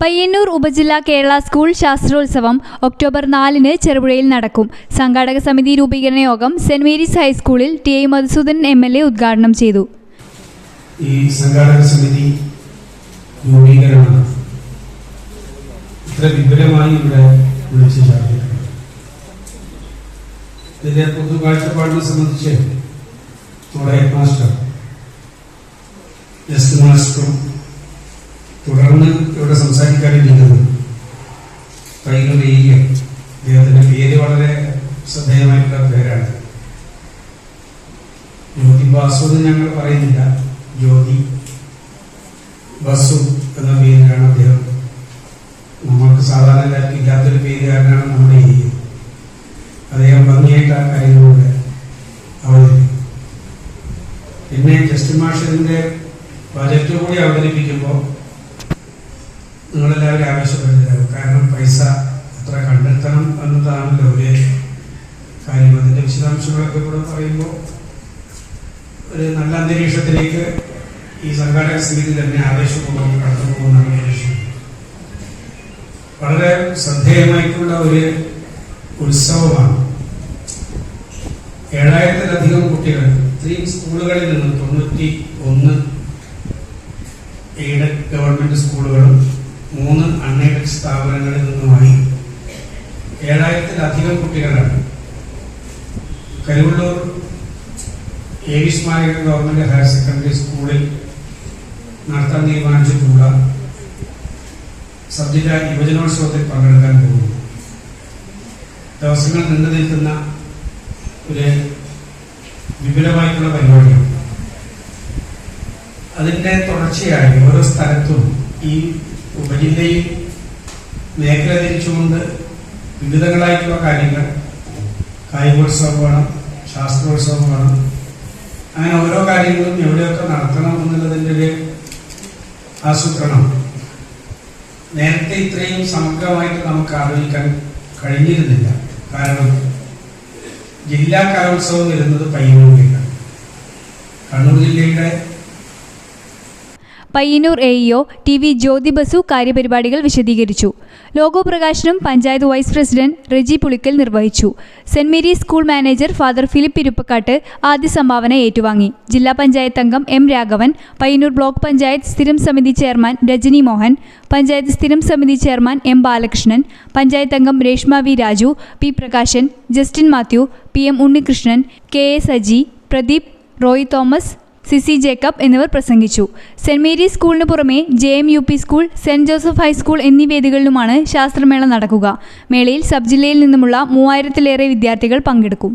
പയ്യന്നൂർ ഉപജില്ലാ Kerala school ശാസ്ത്രോത്സവം October നാലിന് ചെറുപുഴയിൽ നടക്കും. സംഘാടക സമിതി രൂപീകരണ യോഗം സെന്റ് മേരീസ് ഹൈസ്കൂളിൽ T I Madhusudan M L A ഉദ്ഘാടനം ചെയ്തു. ഈ സംഘാടക സമിതി രൂപീകരണം ഇത്ര വിപുലമായി ഇവിടെ വിളിച്ചു ചേർത്തിട്ടുണ്ട് ഇതിന്റെ പൊതു കാഴ്ചപ്പാടിനെ സംബന്ധിച്ച് നമ്മുടെ ഹെഡ് മാസ്റ്റർ ജസ്റ്റ് മാസ്റ്ററും ഇവിടെ സംസാരിക്കാനിരിക്കുന്നത്. ഈ അദ്ദേഹത്തിന്റെ പേര് വളരെ ശ്രദ്ധേയമായിട്ടുള്ള പേരാണ്. ജ്യോതി ബാസു എന്ന് ഞങ്ങൾ പറയുന്നില്ല. ജ്യോതി ബസു എന്ന പേരിലാണ് അദ്ദേഹം. നമ്മൾക്ക് സാധാരണ എല്ലാവർക്കും ഇല്ലാത്തൊരു പേരുകാരനാണ് നമ്മുടെ ഏരിയ അദ്ദേഹം ഭംഗിയായിട്ട് ആ കാര്യങ്ങളിലൂടെ അവതരിപ്പിക്കും. പിന്നെ ജസ്റ്റിൻ മാഷിന്റെ ബജറ്റ് കൂടി അവതരിപ്പിക്കുമ്പോൾ നിങ്ങളെല്ലാവരും ആവശ്യപ്പെടുന്നില്ലാവും കാരണം പൈസ എത്ര കണ്ടെത്തണം എന്നതാണല്ലോ ഒരു കാര്യം. അതിന്റെ വിശദാംശങ്ങളൊക്കെ കൂടെ പറയുമ്പോൾ ഒരു നല്ല അന്തരീക്ഷത്തിലേക്ക് ഈ സംഘാടക സമിതി തന്നെ ആവേശപൂർവം കടന്നു പോകുന്നതാണ് പ്രതീക്ഷിക്കുന്നത് വളരെ ശ്രദ്ധേയമായിട്ടുള്ള ഒരു ഉത്സവമാണ്. ഏഴായിരത്തിലധികം കുട്ടികൾ ഇത്രയും സ്കൂളുകളിൽ നിന്ന് തൊണ്ണൂറ്റി ഒന്ന് എയ്ഡഡ് ഗവൺമെന്റ് സ്കൂളുകളും മൂന്ന് അൺഎയ്ഡഡ് സ്ഥാപനങ്ങളിൽ നിന്നുമായി ഏഴായിരത്തിലധികം കുട്ടികളാണ്. കരുവള്ളൂർ ഏവി സ്മാരക ഗവൺമെന്റ് ഹയർ സെക്കൻഡറി സ്കൂളിൽ നടത്താൻ തീരുമാനിച്ചിട്ടുള്ള സബ് യുവജനോത്സവത്തിൽ പങ്കെടുക്കാൻ പോകുന്നു. ദിവസങ്ങൾ നീണ്ടു നിൽക്കുന്ന ഒരു വിപുലമായിട്ടുള്ള പരിപാടിയാണ്. അതിന്റെ തുടർച്ചയായി ഓരോ സ്ഥലത്തും ഈ ഉപജില്ലയിൽ മേഖല തിരിച്ചുകൊണ്ട് വിവിധങ്ങളായിട്ടുള്ള കാര്യങ്ങൾ കായികോത്സവം വേണം ശാസ്ത്രോത്സവം വേണം അങ്ങനെ ഓരോ കാര്യങ്ങളും എവിടെയൊക്കെ നടത്തണം എന്നുള്ളതിന്റെ ഒരു ആസൂത്രണം. നേരത്തെ ഇത്രയും സമഗ്രമായിട്ട് നമുക്ക് ആലോചിക്കാൻ കഴിഞ്ഞിരുന്നില്ല. കാരണം ജില്ലാ കലോത്സവം വരുന്നത് പയ്യന്നൂരിലാണ് കണ്ണൂർ ജില്ലയുടെ Payyanur A E O T V Jyothi Basu കാര്യപരിപാടികൾ വിശദീകരിച്ചു. ലോഗോ പ്രകാശനം പഞ്ചായത്ത് വൈസ് പ്രസിഡന്റ് റെജി പുളിക്കൽ നിർവഹിച്ചു. Saint Mary's school manager father Philip Iruppakkattu ആദ്യ സംഭാവന ഏറ്റുവാങ്ങി. ജില്ലാ പഞ്ചായത്ത് അംഗം എം രാഘവൻ പയ്യന്നൂർ ബ്ലോക്ക് പഞ്ചായത്ത് സ്ഥിരം സമിതി ചെയർമാൻ രജനി മോഹൻ പഞ്ചായത്ത് സ്ഥിരം സമിതി ചെയർമാൻ എം ബാലകൃഷ്ണൻ പഞ്ചായത്ത് അംഗം Reshma V Raju P Prakashan Justin Mathew P M Unnikrishnan K A Saji Pradeep Roy Thomas Sisi Jacob എന്നിവർ പ്രസംഗിച്ചു. സെന്റ് മേരീസ് സ്കൂളിന് പുറമെ J M U P school saint Joseph high school എന്നീ വേദികളിലുമാണ് ശാസ്ത്രമേള നടക്കുക. മേളയിൽ sub ജില്ലയിൽ നിന്നുമുള്ള മൂവായിരത്തിലേറെ വിദ്യാർത്ഥികൾ പങ്കെടുക്കും.